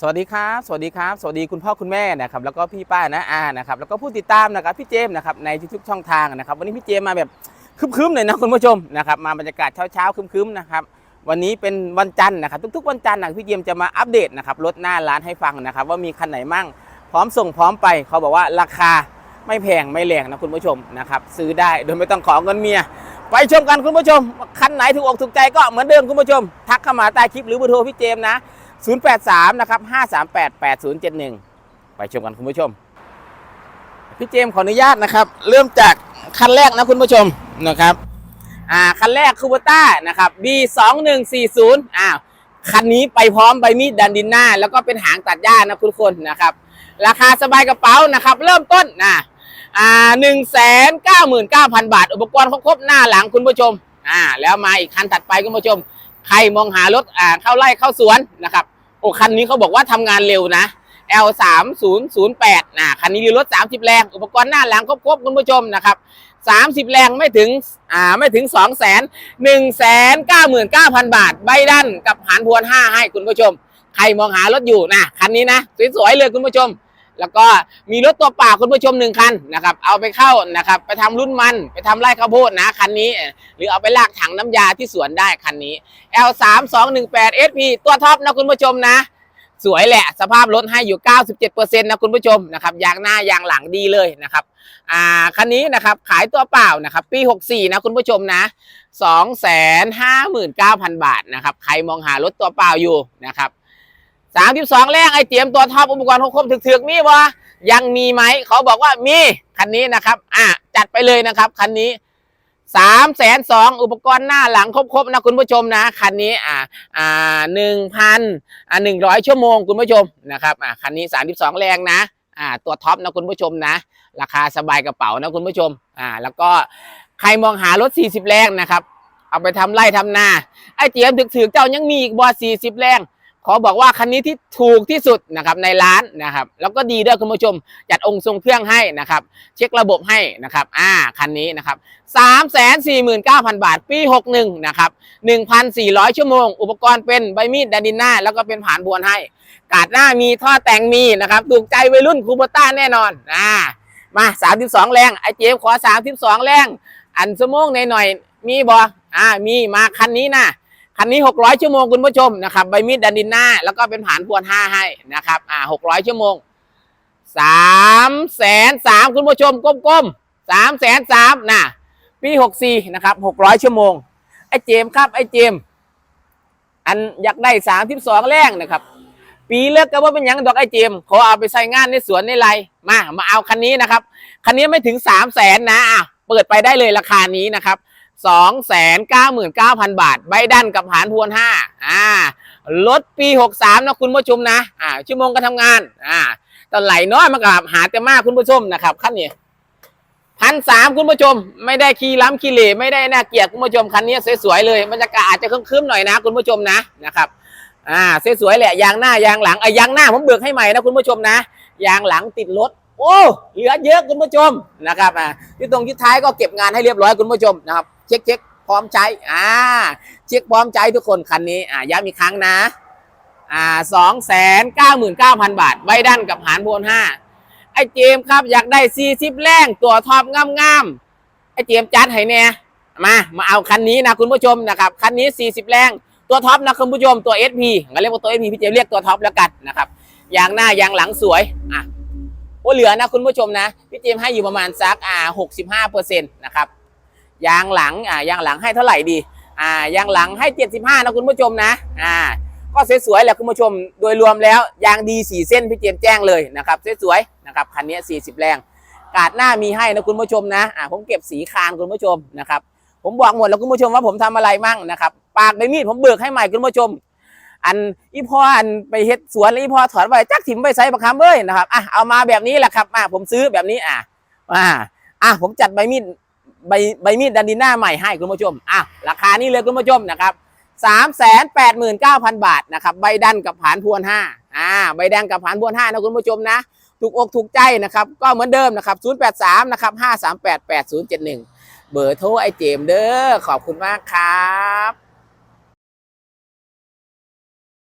สวัสดีครับ สวัสดีครับ สวัสดีคุณพ่อคุณแม่นะครับ แล้วก็พี่ป้านะอานะครับ แล้วก็ผู้ติดตามนะครับพี่เจมส์นะครับในทุกๆช่องทางนะครับ วันนี้พี่เจมส์มาแบบคึมๆหน่อยนะคุณผู้ชมนะครับ มาบรรยากาศเช้าๆคึมๆนะครับ วันนี้เป็นวันจันทร์นะครับ ทุกๆ วันจันทร์นะพี่เจมส์จะมาอัปเดตนะครับรถหน้าร้านให้ฟังนะครับ ว่ามีคันไหนมั่ง พร้อมส่งพร้อมไป เขาบอกว่าราคาไม่แพงไม่แรงนะคุณผู้ชมนะครับ ซื้อได้โดยไม่ต้องขอเงินเมีย ไปชมกันคุณผู้ชมคันไหนถูกอกถูกใจก็เหมือนเดิมคุณผู้ชม ทักเข้ามาใต้คลิปหรือเบอร์โทรพี่เจมนะ 083 นะครับ 538 8071 ไปชมกันคุณผู้ชม พี่เจมขออนุญาตนะครับ เริ่มจากคันแรกนะคุณผู้ชมนะครับอ่าคันแรกคูเบต้านะครับ B2140 อ้าวคันนี้ไปพร้อมใบมีดดันดินหน้า แล้วก็เป็นหางตัดหญ้านะคุณคนนะครับ ราคาสบายกระเป๋านะครับ เริ่มต้นนะอ่าหนึ่งแสนเก้าหมื่นเก้าพันบาท อุปกรณ์ครบๆหน้าหลังคุณผู้ชมอ่าแล้วมาอีกคันถัดไปคุณผู้ชม ใครมองหารถอ่าเข้าไร่เข้าสวนนะครับ โอ้คันนี้เขาบอกว่าทำงานเร็วนะ L 3 0 0 8นะคันนี้มีรถ 30 แรง อุปกรณ์หน้าหลังครบครบคุณผู้ชมนะครับ 30 แรงไม่ถึงอ่าไม่ถึง2 0 0 0 0 1 9 9 0 0 บาท ใบดันกับหานพวน 5 ให้คุณผู้ชม ใครมองหารถอยู่นะคันนี้นะ สวยๆเลยคุณผู้ชม แล้วก็มีรถตัวเปล่าคุณผู้ชมหนึ่งคันนะครับเอาไปเข้านะครับไปทำรุ่นมันไปทำไร่ข้าวโพดนะคันนี้ หรือเอาไปลากถังน้ำยาที่สวนได้คันนี้ L 3 2 1 8 SP ตัวท็อปนะคุณผู้ชมนะ สวยแหละ สภาพรถให้อยู่ 97%นะคุณผู้ชมนะครับยางหน้ายางหลังดีเลยนะครับอ่าคันนี้นะครับขายตัวเปล่านะครับปี 64 นะคุณผู้ชมนะ 259,000 บาทนะครับใครมองหารถตัวเปล่าอยู่นะครับ 32แรงไอเตรียมตัวท็อปอุปกรณ์ครบๆถึกๆมีวะยังมีไหมเขาบอกว่ามีคันนี้นะครับ อ่าจัดไปเลยนะครับคันนี้สามแสนสองอุปกรณ์หน้าหลังครบๆนะคุณผู้ชมนะคันนี้อ่าอ่าหนึ่งพันอ่าหนึ่งร้อยชั่วโมงคุณผู้ชมนะครับอ่าคันนี้สามสิบสองแรงนะอ่าตัวท็อปนะคุณผู้ชมนะ ราคาสบายกระเป๋านะคุณผู้ชมอ่าแล้วก็ใครมองหารถสี่สิบแรงนะครับ เอาไปทำไร่ทำนาไอ้เจียมถึกๆเจ้ายังมีอีกบอสี่สิบแรง ขอบอกว่าคันนี้ที่ถูกที่สุดนะครับในร้านนะครับแล้วก็ดีด้วยคุณผู้ชม จัดองค์ทรงเครื่องให้นะครับ เช็คระบบให้นะครับอ่าคันนี้นะครับ3 4 9 0 0 0บาท ปี61นะครับ1,400ชั่วโมง อุปกรณ์เป็นใบมีดดานินหน้า แล้วก็เป็นผ่านบวนให้ กาดหน้ามีท่อแต่งมีนะครับถูกใจวัยรุ่นคูโบต้าแน่นอนอ่ามา32แรงไอเจมส์ขอ32แรงอันสมงในหน่อยๆมีบออ่ามีมาคันนี้นะ คันนี้ 600 ชั่วโมงคุณผู้ชมนะครับใบมีดดันดินหน้า แล้วก็เป็นผานพวน5ให้นะครับอ่า600 ชั่วโมงสามแสนสามคุณผู้ชมก้มๆสามแสนสามนะปีหกสี่นะครับหกร้อยชั่วโมง ไอ้เจมครับ ไอ้เจม อันอยากได้สามสิบสองแรงนะครับ ปีเลิกก็ว่าเป็นยังดอกไอ้เจม ขอเอาไปใส่งานในสวนในไรมา มาเอาคันนี้นะครับ คันนี้ไม่ถึงสามแสนนะอะเปิดไปได้เลยราคานี้นะครับ สองแสนเก้าหมื่นเก้าพันบาท ใบดันกับหารพวนห้าอ่ารถปีหกสามนะคุณผู้ชมนะ อ่า ชั่วโมงการทำงาน อ่าตอนไหลน้อยมันก็หาแต่มากคุณผู้ชมนะครับคันนี้พันสามคุณผู้ชม ไม่ได้ขี่ล้ำขี่เหล่ไม่ได้น่าเกลียดคุณผู้ชมคันนี้สวยๆเลยบรรยากาศอาจจะครึ้มๆหน่อยนะ คุณผู้ชมนะนะครับ อ่าสวยๆแหละยางหน้ายางหลังไอ้ยางหน้าผมเบิกให้ใหม่นะคุณผู้ชมนะ ยางหลังติดรถ โอ้เหลือเยอะคุณผู้ชมนะครับอ่าที่ตรงที่ท้ายก็เก็บงานให้เรียบร้อยคุณผู้ชมนะครับเช็คเช็คพร้อมใช้อ่าเช็คพร้อมใช้ทุกคนคันนี้อ่าย้ำอีกครั้งนะอ่าสองแสนเก้าหมื่นเก้าพันบาทใบดันกับหารโบนห้าไอเจมครับอยากได้สี่สิบแรงตัวท็อปงามๆไอเจมจัดให้แน่มามาเอาคันนี้นะคุณผู้ชมนะครับคันนี้สี่สิบแรงตัวท็อปนะคุณผู้ชมตัว SP งั้นเรียกว่าตัว SP พี่เจมเรียกตัวท็อปแล้วกันนะครับยางหน้ายางหลังสวยอะ โอ้เหลือนะคุณผู้ชมนะ พี่เจมส์ให้อยู่ประมาณสักอ่าหกสิบห้าเปอร์เซ็นต์นะครับยางหลังอ่ายางหลังให้เท่าไหร่ดีอ่ายางหลังให้เจ็ดสิบห้านะคุณผู้ชมนะอ่าก็สวยๆแหละคุณผู้ชมโดยรวมแล้วยางดีสี่เส้นพี่เจมส์แจ้งเลยนะครับสวยๆนะครับคันนี้40แรงกาดหน้ามีให้นะคุณผู้ชมนะอ่าผมเก็บสีคานคุณผู้ชมนะครับผมบอกหมดแล้วคุณผู้ชมว่าผมทำอะไรมั่งนะครับปากใบมีดผมเบิกให้ใหม่คุณผู้ชม อันอีพออันไปเฮ็ดสวนอีพอถอนไปจักถิ่มไปใส่ประคำเอ้ยนะครับอะเอามาแบบนี้แหละครับอะผมซื้อแบบนี้อะอ่าอะผมจัดใบมีดใบใบมีดดันดินหน้าใหม่ให้คุณผู้ชมอะราคานี้เลยคุณผู้ชมนะครับสามแสนแปดหมื่นเก้าพันบาทนะครับใบดันกับผานพวนห้าอ่าใบแดันกับผานพวนห้านะคุณผู้ชมนะถูกอกถูกใจนะครับก็เหมือนเดิมนะครับศูนย์แปดสามนะครับห้าสามแปดแปดศูนย์เจ็ดหนึ่งเบอร์โทรไอเจมเด้อขอบคุณมากครับ